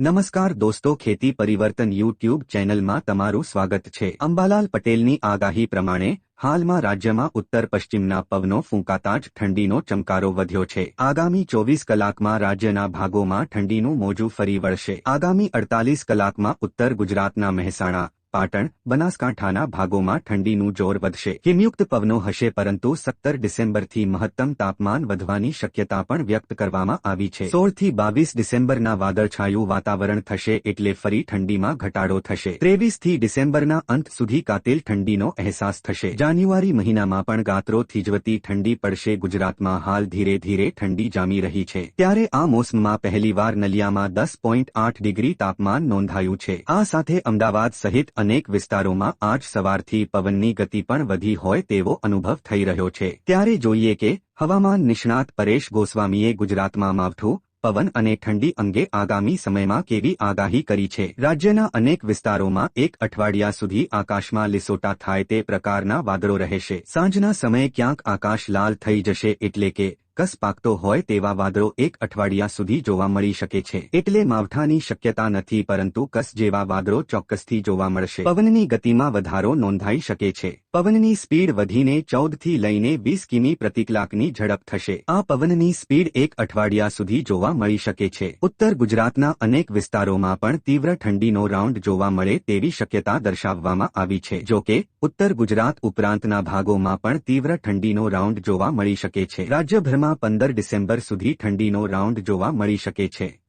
નમસ્કાર દોસ્તો, ખેતી પરિવર્તન યુટ્યુબ ચેનલમાં તમારું સ્વાગત છે. અંબાલાલ પટેલની આગાહી પ્રમાણે, હાલમાં રાજ્યમાં ઉત્તર પશ્ચિમના પવનો ફૂંકાતા જ ઠંડીનો ચમકારો વધ્યો છે. આગામી ચોવીસ કલાકમાં રાજ્યના ભાગોમાં ઠંડીનું મોજું ફરી વળશે. આગામી અડતાલીસ કલાકમાં ઉત્તર ગુજરાતના મહેસાણા પાટણ, બનાસકાંઠાના ભાગોમાં ઠંડીનું જોર વધશે. હિમયુક્ત પવનો હશે, પરંતુ સત્તર ડિસેમ્બરથી મહત્તમ તાપમાન વધવાની શક્યતા પણ વ્યક્ત કરવામાં આવી છે. સોળથી બાવીસ ડિસેમ્બરના વાદળછાયું વાતાવરણ થશે, એટલે ફરી ઠંડીમાં ઘટાડો થશે. ત્રેવીસથી ડિસેમ્બરના અંત સુધી કાતિલ ઠંડીનો અહેસાસ થશે. જાન્યુઆરી મહિનામાં પણ ગાત્રો થીજવતી ઠંડી પડશે. ગુજરાતમાં હાલ ધીરે ધીરે ઠંડી જામી રહી છે. ત્યારે આ મોસમમાં પહેલીવાર નલિયામાં દસ પોઈન્ટ આઠ ડિગ્રી તાપમાન નોંધાયું છે. આ સાથે અમદાવાદ સહિત અનેક વિસ્તારોમાં આજ સવારથી પવનની ગતિ પણ વધી હોય તેવો અનુભવ થઈ રહ્યો છે. ત્યારે જોઈએ કે હવામાન નિષ્ણાત પરેશ ગોસ્વામીએ ગુજરાતમાં માવઠું, પવન અને ઠંડી અંગે આગામી સમયમાં કેવી આગાહી કરી છે? રાજ્યના અનેક વિસ્તારોમાં એક અઠવાડિયા સુધી આકાશમાં લીસોટા થાય તે પ્રકારના વાદળો રહેશે. સાંજના સમયે ક્યાંક આકાશ લાલ થઈ જશે એટલે કે કસ પાકતો હોય તેવા વાદળો એક અઠવાડિયા સુધી જોવા મળી શકે છે. એટલે માવઠાની શક્યતા નથી, પરંતુ કસ જેવા વાદળો ચોક્કસથી જોવા મળશે. પવનની ગતિમાં વધારો નોંધાઈ શકે છે. પવનની સ્પીડ વધીને ચૌદથી લઈને વીસ કિમી પ્રતિ કલાકની ઝડપ થશે. આ પવનની સ્પીડ એક અઠવાડિયા સુધી જોવા મળી શકે છે. ઉત્તર ગુજરાતના અનેક વિસ્તારોમાં પણ તીવ્ર ઠંડીનો રાઉન્ડ જોવા મળે તેવી શક્યતા દર્શાવવામાં આવી છે. જો કે, ઉત્તર ગુજરાત ઉપરાંતના ભાગોમાં પણ તીવ્ર ઠંડીનો રાઉન્ડ જોવા મળી શકે છે. રાજ્યભરમાં પંદર ડિસેમ્બર સુધી ઠંડીનો રાઉન્ડ જોવા મળી શકે છે.